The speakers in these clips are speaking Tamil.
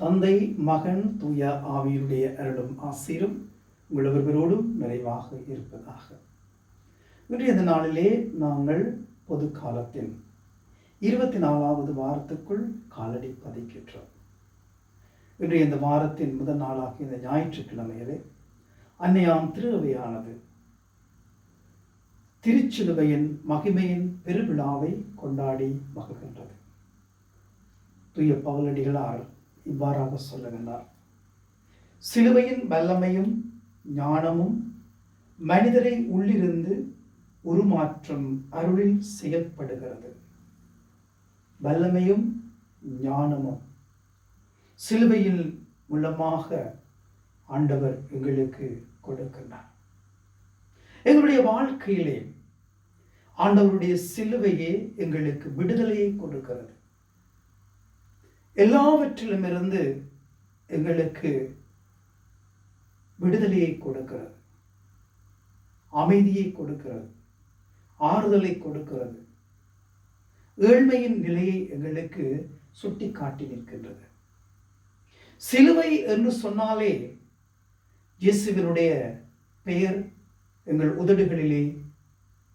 தந்தை மகன் தூய ஆவியுடைய அருளும் ஆசீரும் உழவர்களோடும் நிறைவாக இருப்பதாக. இன்றைய இந்த நாளிலே நாங்கள் பொது காலத்தின் இருபத்தி நாலாவது வாரத்துக்குள் காலடி பதிக்கின்றோம். இன்றைய இந்த வாரத்தின் முதல் நாளாகிய இந்த ஞாயிற்றுக்கிழமையிலே அன்னையாம் திருவையானது திருச்சிலுவையின் மகிமையின் பெருவிழாவை கொண்டாடி மகிழ்கின்றது. தூய பவுலடிகளார் இவ்வாறாக சொல்லுகின்றார். சிலுவையின் வல்லமையும் ஞானமும் மனிதரை உள்ளிருந்து உருமாற்றம் அருளில் செயல்படுகிறது. வல்லமையும் ஞானமும் சிலுவையில் மூலமாக ஆண்டவர் எங்களுக்கு கொடுக்கின்றார். எங்களுடைய வாழ்க்கையிலே ஆண்டவருடைய சிலுவையே எங்களுக்கு விடுதலையை கொடுக்கிறது. எல்லாவற்றிலும் இருந்து எங்களுக்கு விடுதலையை கொடுக்கிறது. அமைதியை கொடுக்கிறது. ஆறுதலை கொடுக்கிறது. ஏழ்மையின் நிலையை எங்களுக்கு சுட்டி காட்டி நிற்கின்றது. சிலுவை என்று சொன்னாலே இயேசுவினுடைய பெயர் எங்கள் உதடுகளிலே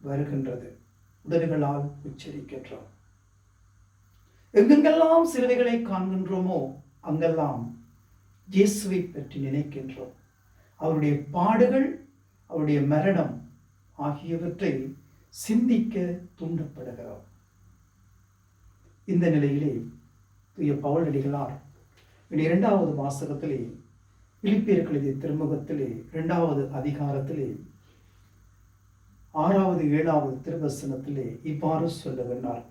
வருகின்றது. உதடுகளால் உச்சரிக்கின்றோம். எங்கெங்கெல்லாம் சிலுவைகளை காண்கின்றோமோ அங்கெல்லாம் இயேசுவை பற்றி நினைக்கின்றோம். அவருடைய பாடுகள் அவருடைய மரணம் ஆகியவற்றை சிந்திக்க தூண்டப்படுகிறோம். இந்த நிலையிலே தூய பவுலடிகளார் இரண்டாவது வாசகத்திலே இழிப்பியர்களது திருமுகத்திலே இரண்டாவது அதிகாரத்திலே ஆறாவது ஏழாவது திருவசனத்திலே இவ்வாறு சொல்லுகின்றார்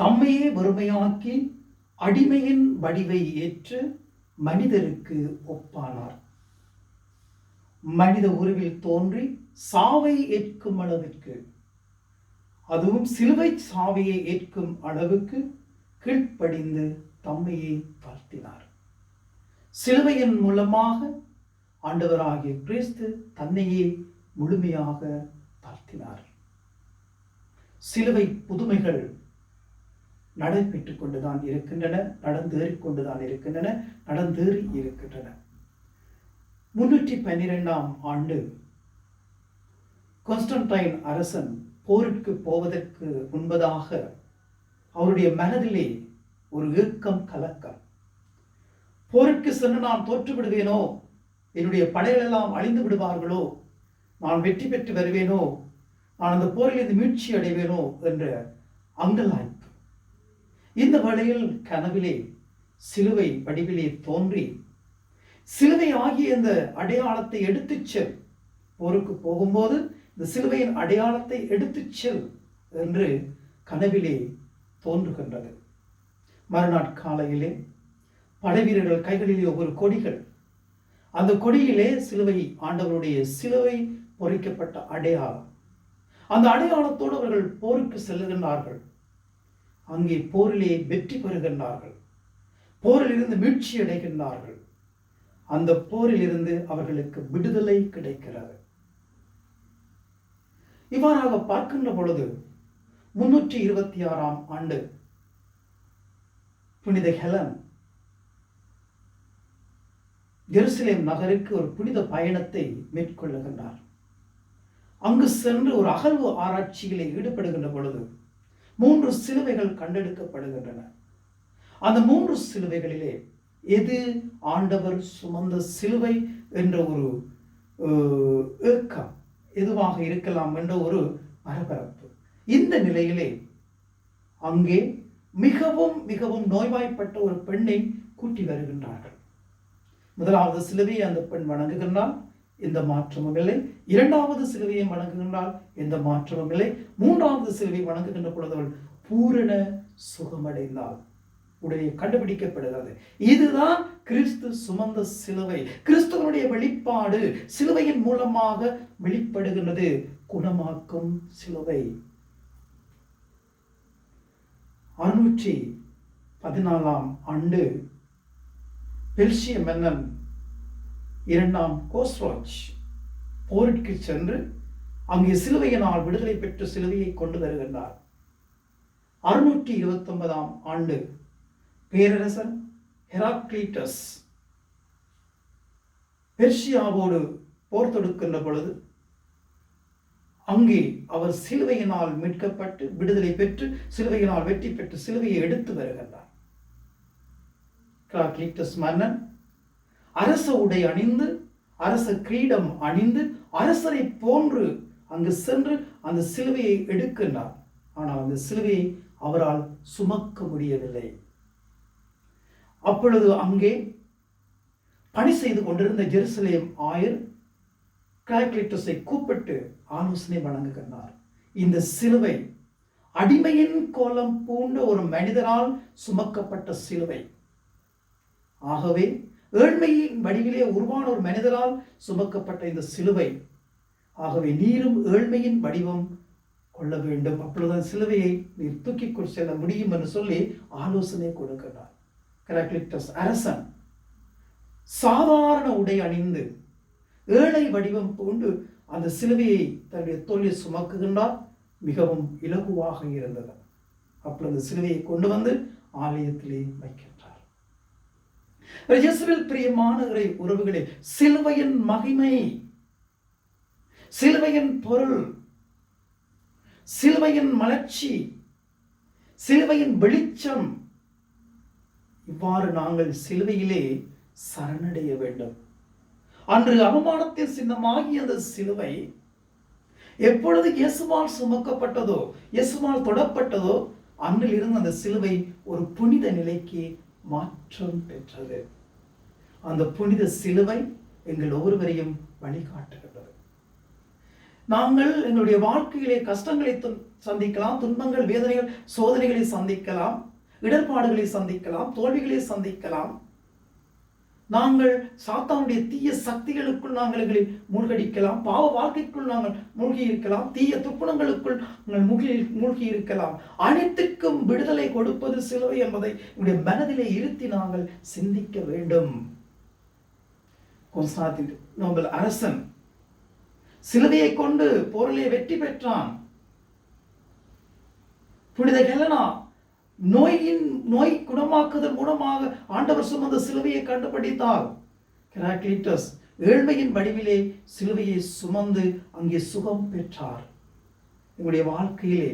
தம்மையே வறுமையாக்கி அடிமையின் வடிவை ஏற்று மனிதருக்கு ஒப்பானார். மனித உருவில் தோன்றி சாவை ஏற்கும் அளவிற்கு அதுவும் சிலுவை சாவையை ஏற்கும் அளவுக்கு கீழ்ப்படிந்து தம்மையை தாழ்த்தினார். சிலுவையின் மூலமாக ஆண்டவராகிய கிறிஸ்து தன்னையே முழுமையாக தாழ்த்தினார். சிலுவை புதுமைகள் நடைபெற்று கொண்டுதான் இருக்கின்றன நடந்தேறி கொண்டுதான் இருக்கின்றன நடந்தேறி இருக்கின்றன. முன்னூற்றி பன்னிரெண்டாம் ஆண்டு கான்ஸ்டன்டைன் அரசன் போருக்கு போவதற்கு முன்பதாக அவருடைய மனதிலே ஒரு ஏக்கம் கலக்கம். போருக்கு சென்று நான் தோற்று விடுவேனோ? என்னுடைய படைகள் அழிந்து விடுவார்களோ? நான் வெற்றி பெற்று வருவேனோ? நான் அந்த போரிலிருந்து மீழ்ச்சி அடைவேனோ? என்ற அங்கலாய் இந்த வழியில் கனவிலே சிலுவை வடிவிலே தோன்றி சிலுவை ஆகிய இந்த அடையாளத்தை எடுத்துச் செல். போருக்கு போகும்போது இந்த சிலுவையின் அடையாளத்தை எடுத்துச் செல் என்று கனவிலே தோன்றுகின்றது. மறுநாள் காலையிலே படைவீரர்கள் கைகளிலே ஒவ்வொரு கொடிகள். அந்த கொடியிலே சிலுவை ஆண்டவருடைய சிலுவை பொறிக்கப்பட்ட அடையாளம். அந்த அடையாளத்தோடு அவர்கள் போருக்கு செல்லுகின்றார்கள். அங்கே போரிலே வெற்றி பெறுகின்றார்கள். போரிலிருந்து மீட்சி அடைகின்றார்கள். அந்த போரிலிருந்து அவர்களுக்கு விடுதலை கிடைக்கிறது. இவ்வாறாக பார்க்கின்ற பொழுது முன்னூற்றி இருபத்தி ஆறாம் ஆண்டு புனித ஹெலன் ஜெருசலேம் நகருக்கு ஒரு புனித பயணத்தை மேற்கொள்ளுகின்றார். அங்கு சென்று ஒரு அகழ்வு ஆராய்ச்சியிலே ஈடுபடுகின்ற பொழுது மூன்று சிலுவைகள் கண்டெடுக்கப்படுகின்றன. அந்த மூன்று சிலுவைகளிலே எது ஆண்டவர் சுமந்த சிலுவை என்ற ஒரு ஏக்கம் எதுவாக இருக்கலாம் என்ற ஒரு பரபரப்பு. இந்த நிலையிலே அங்கே மிகவும் மிகவும் நோய்வாய்ப்பட்ட ஒரு பெண்ணை கூட்டி வருகின்றார்கள். முதலாவது சிலுவையை அந்த பெண் வணங்குகின்றால் எந்த மாற்றமும் இல்லை. இரண்டாவது சிலுவையை வணங்குகின்றால் எந்த மாற்றமும் இல்லை. மூன்றாவது சிலுவை வணங்குகின்ற பொழுது அவள் பூரண சுகமடைந்தாள். உடனே கண்டுபிடிக்கப்படுகிறது. இதுதான் கிறிஸ்து சுமந்த சிலுவை. கிறிஸ்துவனுடைய வெளிப்பாடு சிலுவையின் மூலமாக வெளிப்படுகின்றது. குணமாக்கும் சிலுவை. அறுநூற்றி பதினாலாம் ஆண்டு பெல்சிய மன்னன் இரண்டாம் கோஸ்ராஜ் போரிற்கு சென்று அங்கே சிலுவையினால் விடுதலை பெற்று சிலுவையை கொண்டு வருகின்றார் அறுநூற்றி இருபத்தி ஒன்பதாம் ஆண்டு பேரரசன் ஹெராக்ளீட்டஸ் பெர்ஷியாவோடு போர் தொடுக்கின்ற பொழுது அங்கே அவர் சிலுவையினால் மீட்கப்பட்டு விடுதலை பெற்று சிலுவையினால் வெற்றி பெற்று சிலுவையை எடுத்து வருகின்றார். மன்னன் அரச உடை அணிந்து அரச கிரீடம் அணிந்து அரசரை போன்று அங்கு சென்று அந்த சிலுவையை எடுக்கின்றார். ஆனால் அந்த சிலுவையை அவரால் சுமக்க முடியவில்லை. அப்பொழுது அங்கே பணி செய்து கொண்டிருந்த ஜெருசலேம் ஆயர் கிராக்லிட்டஸை கூப்பிட்டு ஆலோசனை வழங்குகின்றார். இந்த சிலுவை அடிமையின் கோலம் பூண்ட ஒரு மனிதனால் சுமக்கப்பட்ட சிலுவை. ஆகவே ஏழ்மையின் வடிவிலே உருவான ஒரு மனிதரால் சுமக்கப்பட்ட இந்த சிலுவை. ஆகவே நீரும் ஏழ்மையின் வடிவம் கொள்ள வேண்டும். அப்பொழுது சிலுவையை நீர் தூக்கி செல்ல முடியும் என்று சொல்லி ஆலோசனை கொடுக்கிறார். கிராக்லிட்டஸ் அரசன் சாதாரண உடை அணிந்து ஏழை வடிவம் கொண்டு அந்த சிலுவையை தன்னுடைய தோல்வியை சுமக்குகின்றார். மிகவும் இலகுவாக இருந்தது. அப்பொழுது சிலுவையை கொண்டு வந்து ஆலயத்திலே வைக்கின்றார் இயேசுவில் பிரியமான இறை உறவுகளே சிலுவையின் மகிமை. சிலுவையின் பொருள். சிலுவையின் மலர்ச்சி. சிலுவையின் வெளிச்சம். இவ்வாறு நாங்கள் சிலுவையிலே சரணடைய வேண்டும். அன்று அவமானத்தின் சின்னமாகிய அந்த சிலுவை எப்பொழுது இயேசுவால் சுமக்கப்பட்டதோ இயேசுவால் தொடப்பட்டதோ அன்றில் இருந்த அந்த சிலுவை ஒரு புனித நிலைக்கு மாற்றம் பெற்றது. அந்த புனித சிலுவை எங்கள் ஒவ்வொருவரையும் வழிகாட்டுகின்றது. நாங்கள் எங்களுடைய வாழ்க்கையிலே கஷ்டங்களை துன்- சந்திக்கலாம் துன்பங்கள் வேதனைகள் சோதனைகளை சந்திக்கலாம் இடர்பாடுகளை சந்திக்கலாம் தோல்விகளை சந்திக்கலாம். நாங்கள் சாத்தானுடைய தீய சக்திகளுக்குள் நாங்கள் எங்களை மூழ்கடிக்கலாம் பாவ வாழ்க்கைக்குள் நாங்கள் மூழ்கி இருக்கலாம் தீய துப்புணங்களுக்குள் நாங்கள் மூழ்கி மூழ்கி இருக்கலாம் அனைத்துக்கும் விடுதலை கொடுப்பது சிலுவை என்பதை நம்முடைய மனதிலே இருத்தி நாங்கள் சிந்திக்க வேண்டும். கொன்ஸ்டாந்தின் நோபல் அரசன் சிலுவையை கொண்டு போரிலே வெற்றி பெற்றான். புனித ஹெலனா நோயின் நோய் குணமாக்குதல் மூலமாக ஆண்டவர் சுமந்த சிலுவையை கண்டுபிடித்தார். கிராக்லிட்டஸ் ஏழ்மையின் வடிவிலே சிலுவையை சுமந்து அங்கே சுகம் பெற்றார். எங்களுடைய வாழ்க்கையிலே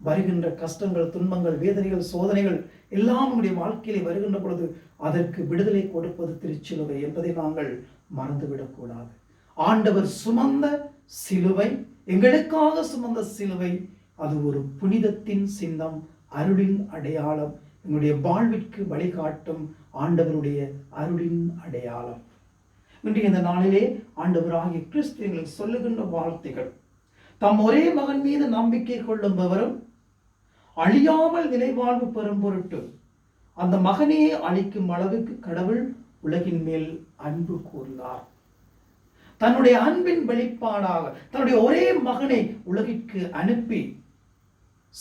வருகின்ற கஷ்டங்கள் துன்பங்கள் வேதனைகள் சோதனைகள் எல்லாம் நம்முடைய வாழ்க்கையிலே வருகின்ற பொழுது அதற்கு விடுதலை கொடுப்பது திருச்சிலுவை என்பதை நாங்கள் மறந்துவிடக்கூடாது. ஆண்டவர் சுமந்த சிலுவை எங்களுக்காக சுமந்த சிலுவை அது ஒரு புனிதத்தின் சின்னம் அருளின் அடையாளம் எங்களுடைய வாழ்விற்கு வழிகாட்டும் ஆண்டவருடைய அருளின் அடையாளம். இன்றைய இந்த நாளிலே ஆண்டவராகிய கிறிஸ்து எங்களுக்கு சொல்லுகின்ற வார்த்தைகள் தம் ஒரே மகன் மீது நம்பிக்கை கொள்ளும்பவரும் அழியாமல் நிலைவாழ்வு பெறும் பொருட்டு அந்த மகனையே அழிக்கும் அளவுக்கு கடவுள் உலகின் மேல் அன்பு கூர்ந்தார். தன்னுடைய அன்பின் வெளிப்பாடாக தன்னுடைய ஒரே மகனை உலகிற்கு அனுப்பி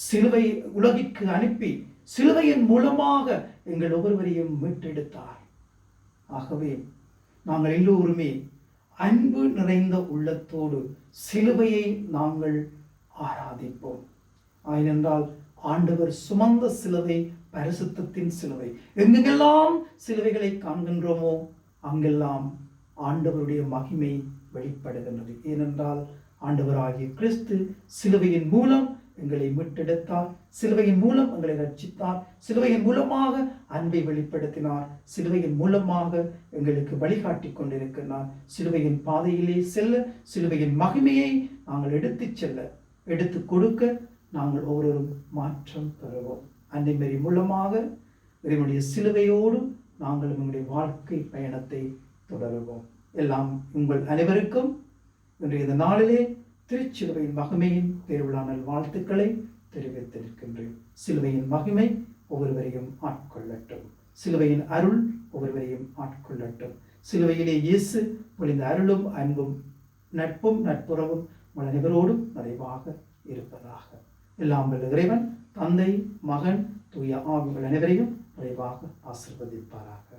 சிலுவை உலகிற்கு அனுப்பி சிலுவையின் மூலமாக எங்கள் ஒவ்வொருவரையும் மீட்டெடுத்தார். ஆகவே நாங்கள் எல்லோருமே அன்பு நிறைந்த உள்ளத்தோடு சிலுவையை நாங்கள் ஆராதிப்போம். ஏனென்றால் ஆண்டவர் சுமந்த சிலுவை பரிசுத்தத்தின் சிலுவை. எங்கெல்லாம் சிலுவைகளை காண்கின்றோமோ அங்கெல்லாம் ஆண்டவருடைய மகிமை வெளிப்படுகின்றது. ஏனென்றால் ஆண்டவராகிய கிறிஸ்து சிலுவையின் மூலம் எங்களை மீட்டெடுத்தார். சிலுவையின் மூலம் எங்களை ரட்சித்தார். சிலுவையின் மூலமாக அன்பை வெளிப்படுத்தினார். சிலுவையின் மூலமாக எங்களுக்கு வழிகாட்டி கொண்டிருக்கிறார். சிலுவையின் பாதையிலே செல்ல சிலுவையின் மகிமையை நாங்கள் எடுத்துச் செல்ல எடுத்து கொடுக்க நாங்கள் ஒவ்வொருவரும் மாற்றம் பெறுவோம் அன்னைமரி மூலமாக இறைவனுடைய சிலுவையோடும் நாங்கள் எங்களுடைய வாழ்க்கை பயணத்தை தொடருவோம். எல்லாம் உங்கள் அனைவருக்கும் இன்றைய இந்த நாளிலே திருச்சிலுவையின் மகிமையின் பெருவிழாமல் வாழ்த்துக்களை தெரிவித்திருக்கின்றேன். சிலுவையின் மகிமை ஒவ்வொருவரையும் ஆட்கொள்ளட்டும். சிலுவையின் அருள் ஒவ்வொருவரையும் ஆட்கொள்ளட்டும். சிலுவையிலே இயேசு பொழிந்த அருளும் அன்பும் நட்பும் நட்புறவும் உள்ள நிகரோடும் நிறைவாக இருப்பதாக. எல்லாம் வல்ல இறைவன் தந்தை மகன் தூய ஆவிகள் அனைவரையும் நிறைவாக ஆசிர்வதிப்பாராக.